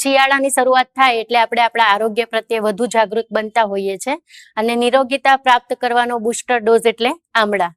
શિયાળાની શરૂઆત થાય એટલે આપણે આપણા આરોગ્ય પ્રત્યે વધુ જાગૃત બનતા હોઈએ છીએ અને નિરોગીતા પ્રાપ્ત કરવાનો બુસ્ટર ડોઝ એટલે આમળા.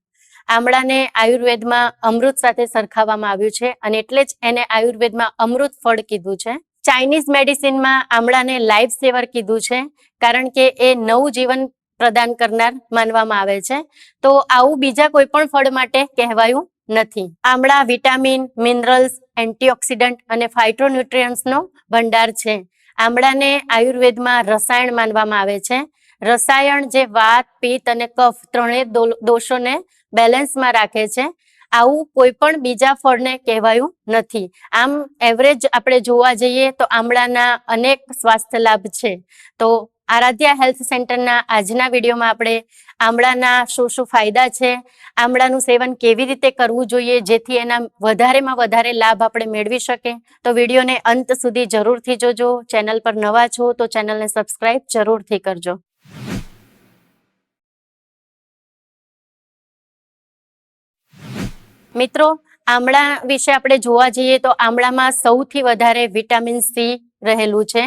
આમળાને આયુર્વેદમાં અમૃત સાથે સરખાવવામાં આવ્યું છે અને એટલે જ એને આયુર્વેદમાં અમૃત ફળ કીધું છે. ચાઇનીઝ મેડિસિનમાં આમળાને લાઈફ સેવર કીધું છે, કારણ કે એ નવું જીવન પ્રદાન કરનાર માનવામાં આવે છે. તો આવું બીજા કોઈ પણ ફળ માટે કહેવાયું નથી. આમળા વિટામિન, મિનરલ્સ, એન્ટીઓક્સિડન્ટ અને ફાઇટ્રોન્યુટ્રિયન્ટ્સનો ભંડાર છે. આમળાને આયુર્વેદમાં રસાયણ માનવામાં આવે છે. રસાયણ જે વાત, પિત્ત અને કફ ત્રણેય દોષોને બેલેન્સમાં રાખે છે. આવું કોઈ પણ બીજા ફળને કહેવાયું નથી. આમ, એવરેજ આપણે જોવા જઈએ તો આમળાના અનેક સ્વાસ્થ્ય લાભ છે. તો આરાધ્યા હેલ્થ સેન્ટરના આજના વિડીયોમાં આપણે આમળાના શું શું ફાયદા છે? આમળાનું સેવન કેવી રીતે કરવું જોઈએ? જેથી એના વધારેમાં વધારે લાભ આપણે મેળવી શકીએ. તો વિડીયોને અંત સુધી જરૂરથી જોજો. ચેનલ પર નવા છો તો ચેનલને સબસ્ક્રાઈબ જરૂરથી કરજો. મિત્રો, આમળા વિશે આપણે જોવા જઈએ તો આમળામાં સૌથી વધારે વિટામિન સી રહેલું છે.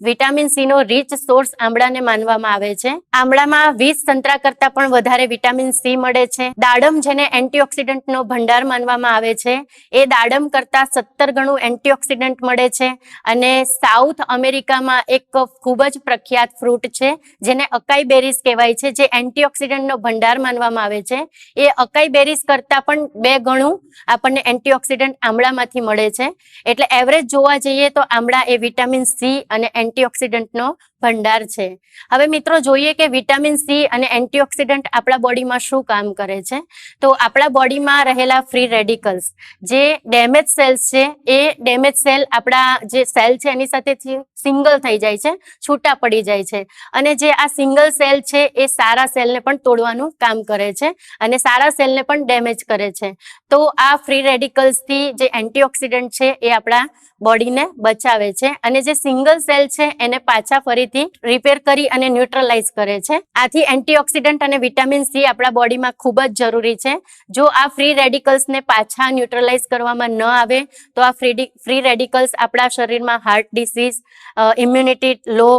વિટામિન સી નો રીચ સોર્સ આમળાને માનવામાં આવે છે. આમળામાં વીસ સંતરા કરતા પણ વધારે વિટામિન સી મળે છે. દાડમ જેને એન્ટીઓક્સિડન્ટ નો ભંડાર માનવામાં આવે છે, એ દાડમ કરતા સત્તર ગણું એન્ટીઓક્સિડન્ટ મળે છે અને સાઉથ અમેરિકામાં એક ખૂબ જ પ્રખ્યાત ફ્રૂટ છે, જેને અકાઈ બેરીઝ કહેવાય છે, જે એન્ટીઓક્સિડન્ટ નો ભંડાર માનવામાં આવે છે. એ અકાઈ બેરીઝ કરતા પણ બે ગણું આપણને એન્ટીઓક્સિડન્ટ આમળામાંથી મળે છે. એટલે એવરેજ જોવા જઈએ તો આમળા એ વિટામિન સી અને એન્ટીઓક્સિડન્ટનો ભંડાર છે. હવે મિત્રો જોઈએ કે વિટામિન સી અને એન્ટીઓક્સિડન્ટ આપણા બોડીમાં શું કામ કરે છે? તો આપણા બોડીમાં રહેલા ફ્રી રેડિકલ્સ જે ડેમેજ સેલ્સ છે, એ ડેમેજ સેલ આપણા જે સેલ છે એની સાથે સિંગલ થઈ જાય છે, છૂટા પડી જાય છે. અને જે આ સિંગલ સેલ છે, એ સારા સેલને પણ તોડવાનું કામ કરે છે અને સારા સેલને પણ ડેમેજ કરે છે. તો આ ફ્રી રેડિકલ્સથી જે એન્ટીઓક્સિડન્ટ છે, એ આપણા બોડીને બચાવે છે અને જે સિંગલ સેલ છે, એને પાછા ફરીથી રિપેર કરી અને ન્યુટ્રલાઇઝ કરે છે. આથી એન્ટીઓક્સિડન્ટ અને વિટામિન સી આપણા બોડીમાં ખૂબ જ જરૂરી છે. જો આ ફ્રી રેડિકલ્સને પાછા ન્યુટ્રલાઇઝ કરવામાં ન આવે, તો આ ફ્રી ફ્રી રેડિકલ્સ આપણા શરીરમાં હાર્ટ ડિસીઝ ઇમ્યુનિટી લો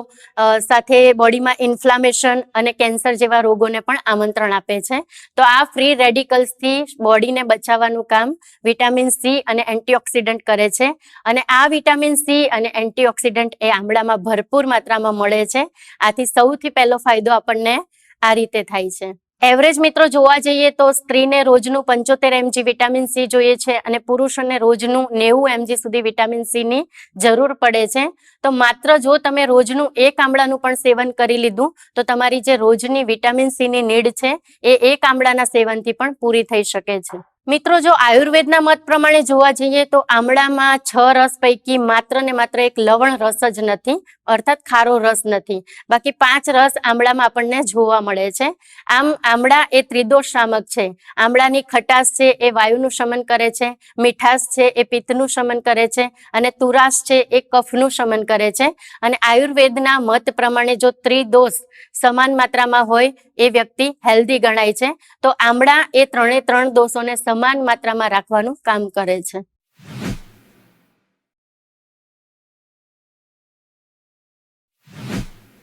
સાથે બોડીમાં ઇન્ફ્લામેશન અને કેન્સર જેવા રોગોને પણ આમંત્રણ આપે છે. તો આ ફ્રી રેડિકલ્સથી બોડીને બચાવવાનું કામ વિટામિન સી અને એન્ટીઓક્સિડન્ટ કરે છે. અને આ વિટામિન સી અને એન્ટીઓક્સિડન્ટ એ આમળામાં ભરપૂર માત્રામાં મળે છે. આથી સૌથી પહેલો ફાયદો આપણને આ રીતે થાય છે. એવરેજ મિત્રો જોવા જઈએ તો સ્ત્રીને રોજનું પંચોતેર એમજી વિટામિન સી જોઈએ છે અને પુરુષોને રોજનું નેવું એમજી સુધી વિટામિન સી ની જરૂર પડે છે. તો માત્ર જો તમે રોજનું એક આમળાનું પણ સેવન કરી લીધું, તો તમારી જે રોજની વિટામિન સી ની નીડ છે, એ એક આમળાના સેવનથી પણ પૂરી થઈ શકે છે. મિત્રો, જો આયુર્વેદના મત પ્રમાણે જોવા જઈએ તો આમળામાં છ રસ પૈકી માત્ર ને માત્ર એક લવણ રસ જ નથી, અર્થાત ખારો રસ નથી. બાકી પાંચ રસ આમળામાં આપણને જોવા મળે છે. આમ આમળા એ ત્રિદોષ શામક છે. આમળાની ખટાશ છે એ વાયુનું શમન કરે છે, મીઠાશ છે એ પિત્તનું શમન કરે છે, અને તુરાશ છે એ કફનું શમન કરે છે. અને આયુર્વેદના મત પ્રમાણે જો ત્રિદોષ સમાન માત્રામાં હોય એ વ્યક્તિ હેલ્ધી ગણાય છે. તો આમળા એ ત્રણે ત્રણ દોષોને સમાન માત્રામાં રાખવાનું કામ કરે છે.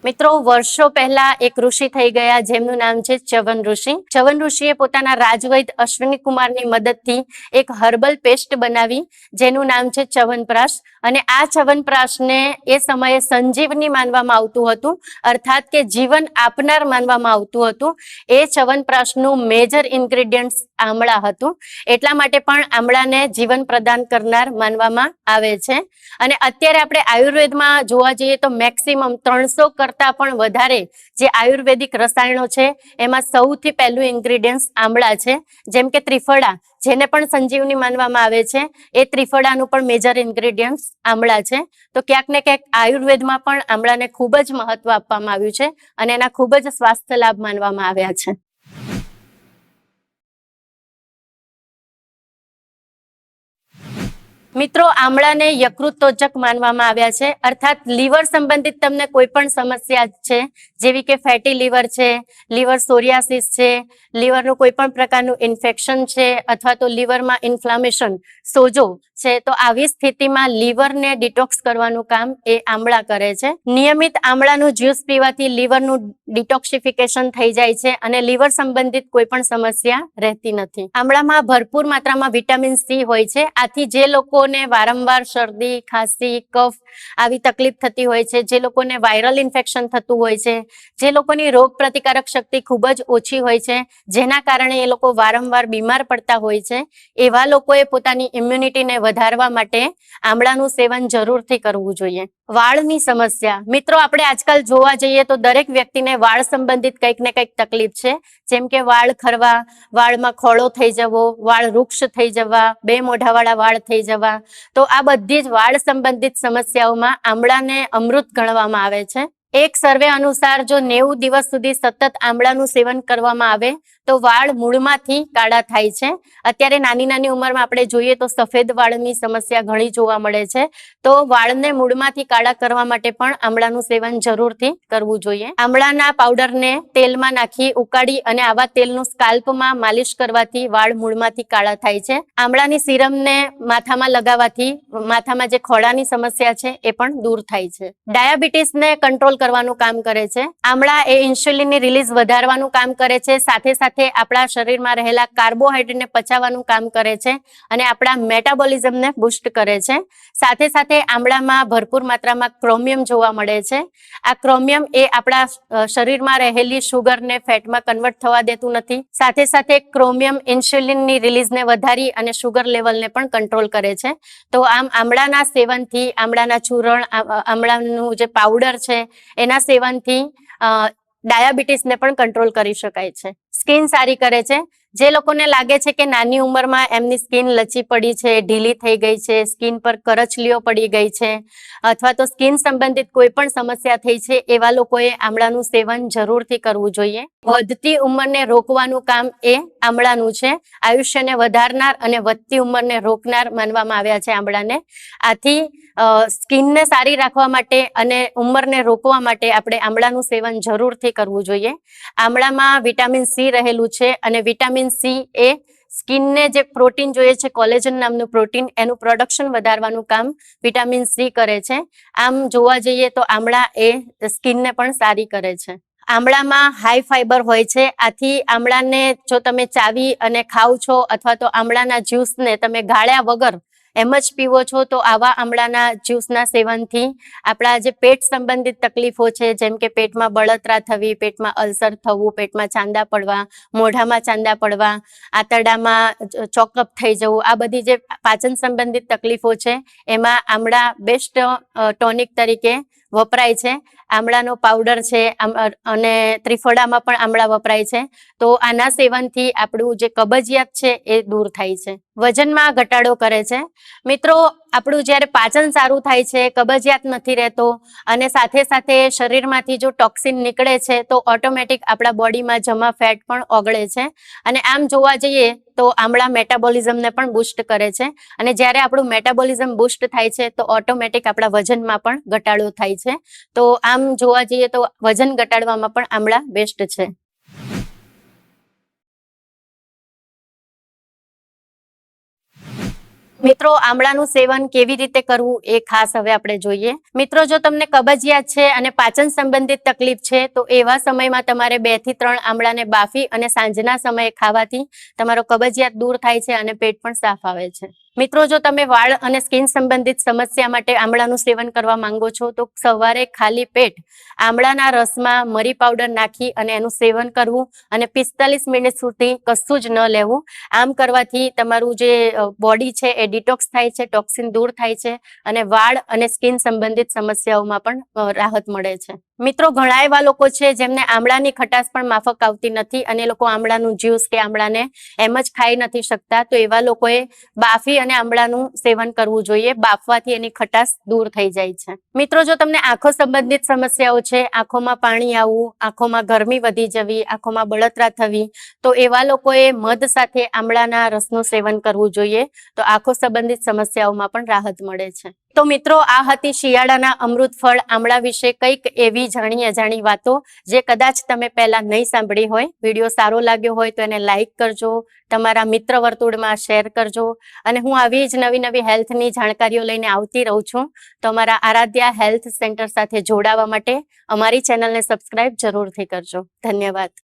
મિત્રો, વર્ષો પહેલા એક ઋષિ થઈ ગયા જેમનું નામ છે ચવન ઋષિ. ચવન ઋષિએ પોતાના રાજવૈદ અશ્વિની કુમારની મદદથી એક હર્બલ પેસ્ટ બનાવી, જેનું નામ છે ચવનપ્રાશ અને આ ચવનપ્રાશને એ સમયે સંજીવની માનવામાં આવતું હતું, અર્થાત કે જીવન આપનાર માનવામાં આવતું હતું. એ ચવનપ્રાશનું મેજર ઇન્ગ્રેડિયન્ટ્સ આમળા હતું. એટલા માટે પણ આમળાને જીવન પ્રદાન કરનાર માનવામાં આવે છે. અને અત્યારે આપણે આયુર્વેદમાં જોવા જઈએ તો મેક્સિમમ ત્રણસો પણ વધારે જે આયુર્વેદિક રસાયણો છે, એમાં સૌથી પહેલું ઇન્ગ્રેડિયન્ટ્સ આમળા છે, જેમ કે ત્રિફળા, જેને પણ સંજીવની માનવામાં આવે છે, એ ત્રિફળાનું પણ મેજર ઇન્ગ્રેડિયન્ટ્સ આમળા છે. તો ક્યાંક ને ક્યાંક આયુર્વેદમાં પણ આમળાને ખૂબ જ મહત્વ આપવામાં આવ્યું છે અને એના ખૂબ જ સ્વાસ્થ્ય લાભ માનવામાં આવ્યા છે. મિત્રો, આમળાને યકૃતોજક માનવામાં આવ્યા છે. અર્થાત લીવર સંબંધિત તમને કોઈ પણ સમસ્યા છે, જેવી કે ફેટી લીવર છે, લીવર સોરિયાસિસ છે, લીવરનું કોઈ પણ પ્રકારનું ઇન્ફેક્શન છે, અથવા તો લીવરમાં ઇન્ફ્લામેશન, સોજો છે, તો આવી સ્થિતિમાં લીવરને ડિટોક્સ કરવાનું કામ એ આમળા કરે છે. નિયમિત આમળાનું જ્યુસ પીવાથી લીવરનું ડિટોક્સિફિકેશન થઈ જાય છે અને લીવર સંબંધિત કોઈ પણ સમસ્યા રહેતી નથી. આમળામાં ભરપૂર માત્રામાં વિટામિન સી હોય છે. આથી જે લોકોને વારંવાર શરદી, ખાંસી, કફ આવી તકલીફ થતી હોય છે. જે લોકોને વાયરલ ઇન્ફેક્શન થતું હોય છે, જે લોકોની રોગ પ્રતિકારક શક્તિ ખૂબ જ ઓછી હોય છે, જેના કારણે એ લોકો વારંવાર બીમાર પડતા હોય છે. એવા લોકોએ પોતાની ઇમ્યુનિટીને વધારવા માટે આમળાનું સેવન જરૂરથી કરવું જોઈએ. વાળની સમસ્યા. મિત્રો, આપણે આજકાલ જોવા જઈએ તો દરેક વ્યક્તિને વાળ સંબંધિત કંઈક ને કંઈક તકલીફ છે. જેમ કે વાળ ખરવા, વાળમાં ખોળો થઈ જવો, વાળ વૃક્ષ થઈ જવા, બે મોઢાવાળા વાળ થઈ જવા. તો આ બધી જ વાળ સંબંધિત સમસ્યાઓમાં આમળાને અમૃત ગણવામાં આવે છે. એક સર્વે અનુસાર જો નેવું દિવસ સુધી સતત આમળાનું સેવન કરવામાં આવે, તો વાળ મૂળમાંથી કાળા થાય છે. અત્યારે નાની નાની ઉંમરમાં આપણે જોઈએ તો સફેદ વાળની સમસ્યા ઘણી જોવા મળે છે. તો વાળને મૂળમાંથી કાળા કરવા માટે પણ આમળાનું સેવન જરૂરથી કરવું જોઈએ. આમળાના પાવડરને તેલમાં નાખી ઉકાળી અને આવા તેલનું સ્કાલ્પમાં માલિશ કરવાથી વાળ મૂળમાંથી કાળા થાય છે. આમળાની સિરમને માથામાં લગાવવાથી, માથામાં જે ખોળાની સમસ્યા છે, એ પણ દૂર થાય છે. ડાયાબિટીસને કંટ્રોલ કરવાનું કામ કરે છે. આમળા એ ઇન્સ્યુલિનની રિલીઝ વધારવાનું કામ કરે છે. સાથે સાથે આપણા શરીરમાં રહેલા કાર્બોહાઈડ્રેટને પચાવવાનું કામ કરે છે અને આપણા મેટાબોલિઝમને બુસ્ટ કરે છે. સાથે સાથે આમળામાં ભરપૂર માત્રામાં ક્રોમિયમ જોવા મળે છે. આ ક્રોમિયમ એ આપણા શરીરમાં રહેલી શુગરને ફેટમાં કન્વર્ટ થવા દેતું નથી. સાથે સાથે ક્રોમિયમ ઇન્સ્યુલિનની રિલીઝને વધારી અને શુગર લેવલને પણ કંટ્રોલ કરે છે. તો આમ આમળાના સેવનથી આમળાના ચૂરણ આમળાનું જે પાવડર છે એના સેવનથી ડાયાબિટીસને પણ કંટ્રોલ કરી શકાય છે. સ્કિન સારી કરે છે જે લોકોને લાગે છે કે નાની ઉંમરમાં એમની સ્કિન લચી પડી છે, ઢીલી થઈ ગઈ છે, સ્કિન પર કરચલીઓ પડી ગઈ છે, અથવા તો સ્કિન સંબંધિત કોઈ પણ સમસ્યા થઈ છે, એવા લોકોએ આમળાનું સેવન જરૂરથી કરવું જોઈએ. વધતી ઉંમરને રોકવાનું કામ એ આમળાનું છે. આયુષ્યને વધારનાર અને વધતી ઉંમરને રોકનાર માનવામાં આવ્યા છે આમળાને. આથી સ્કિનને સારી રાખવા માટે અને ઉંમરને રોકવા માટે આપણે આમળાનું સેવન જરૂરથી કરવું જોઈએ. આમળામાં વિટામિન સી રહેલું છે અને વિટામિન સી એ સ્કિનને જે પ્રોટીન જોઈએ છે, કોલેજન નામનું પ્રોટીન, એનું પ્રોડક્શન વધારવાનું કામ વિટામિન સી કરે છે. આમ જોવા જઈએ તો આમળા એ સ્કિનને પણ સારી કરે છે. આમળામાં હાઈ ફાઈબર હોય છે. આથી આમળાને જો તમે ચાવી અને ખાવ છો અથવા તો આમળાના જ્યુસને તમે ગાળ્યા વગર એમ જ પીવો છો તો આવા આમળાના જ્યુસના સેવનથી આપણા જે પેટ સંબંધિત તકલીફો છે, જેમ કે પેટમાં બળતરા થવી, પેટમાં અલ્સર થવું, પેટમાં ચાંદા પડવા, મોઢામાં ચાંદા પડવા, આંતરડામાં ચોકઅપ થઈ જવું, આ બધી જે પાચન સંબંધિત તકલીફો છે, એમાં આમળા બેસ્ટ ટોનિક તરીકે વપરાય છે. આમળાનો પાવડર છે અને ત્રિફળામાં પણ આમળા વપરાય છે. તો આના સેવનથી આપણું જે કબજિયાત છે એ દૂર થાય છે. વજનમાં ઘટાડો કરે છે. મિત્રો, આપણું જ્યારે પાચન સારું થાય છે, કબજિયાત નથી રહેતો, અને સાથે સાથે શરીરમાંથી જો ટોક્સિન નીકળે છે, તો ઓટોમેટિક આપણા બોડીમાં જમા ફેટ પણ ઓગળે છે. અને આમ જોવા જઈએ, તો આમળા મેટાબોલિઝમને પણ બુસ્ટ કરે છે. અને જ્યારે આપણું મેટાબોલિઝમ બુસ્ટ થાય છે, તો ઓટોમેટિક આપણા વજનમાં પણ ઘટાડો થાય છે. તો આમ જોવા જઈએ તો વજન ઘટાડવામાં પણ આમળા બેસ્ટ છે. મિત્રો, આમળાનું સેવન કેવી રીતે કરવું એ ખાસ હવે આપણે જોઈએ. મિત્રો, જો તમને કબજિયાત છે અને પાચન સંબંધિત તકલીફ છે, તો એવા સમયમાં તમારે બેથી ત્રણ આમળાને બાફી અને સાંજના સમયે ખાવાથી તમારો કબજિયાત દૂર થાય છે અને પેટ પણ સાફ આવે છે. મિત્રો, જો તમે વાળ અને સ્કિન સંબંધિત સમસ્યા માટે આમળાનું સેવન કરવા માંગો છો, તો સવારે ખાલી પેટ આમળાના રસમાં મરી પાવડર નાખી અને એનું સેવન કરવું અને પિસ્તાલીસ મિનિટ સુધી કશું જ ન લેવું. આમ કરવાથી તમારું જે બોડી છે એ ડિટોક્સ થાય છે ટોક્સિન દૂર થાય છે અને વાળ અને સ્કિન સંબંધિત સમસ્યાઓમાં પણ રાહત મળે છે. મિત્રો, ઘણા એવા લોકો છે જેમને આમળાની ખટાશ પણ માફક આવતી નથી અને લોકો આમળાનું જ્યુસ કે આમળાને એમ જ ખાઈ નથી શકતા. તો એવા લોકોએ બાફી અને આમળાનું સેવન કરવું જોઈએ. બાફવાથી એની ખટાશ દૂર થઈ જાય છે. મિત્રો, જો તમને આંખો સંબંધિત સમસ્યાઓ છે, આંખોમાં પાણી આવવું, આંખોમાં ગરમી વધી જવી, આંખોમાં બળતરા થવી, તો એવા લોકોએ મધ સાથે આમળાના રસનું સેવન કરવું જોઈએ. તો આંખો સંબંધિત સમસ્યાઓમાં પણ રાહત મળે છે. તો મિત્રો, આ હતી શિયાળાના અમૃત ફળ. આમળા વિશે કંઈક એવી જાણી અજાણી વાતો જે કદાચ તમે પહેલા નહીં સાંભળી હોય. વીડિયો સારો લાગ્યો હોય તો એને લાઈક કરજો, તમારા મિત્ર વર્તુળમાં શેર કરજો. અને હું આવી જ નવી નવી હેલ્થની જાણકારીઓ લઈને આવતી રહું છું. તો અમારા આરાધ્યા હેલ્થ સેન્ટર સાથે જોડાવા માટે અમારી ચેનલને સબસ્ક્રાઇબ જરૂરથી કરજો. ધન્યવાદ.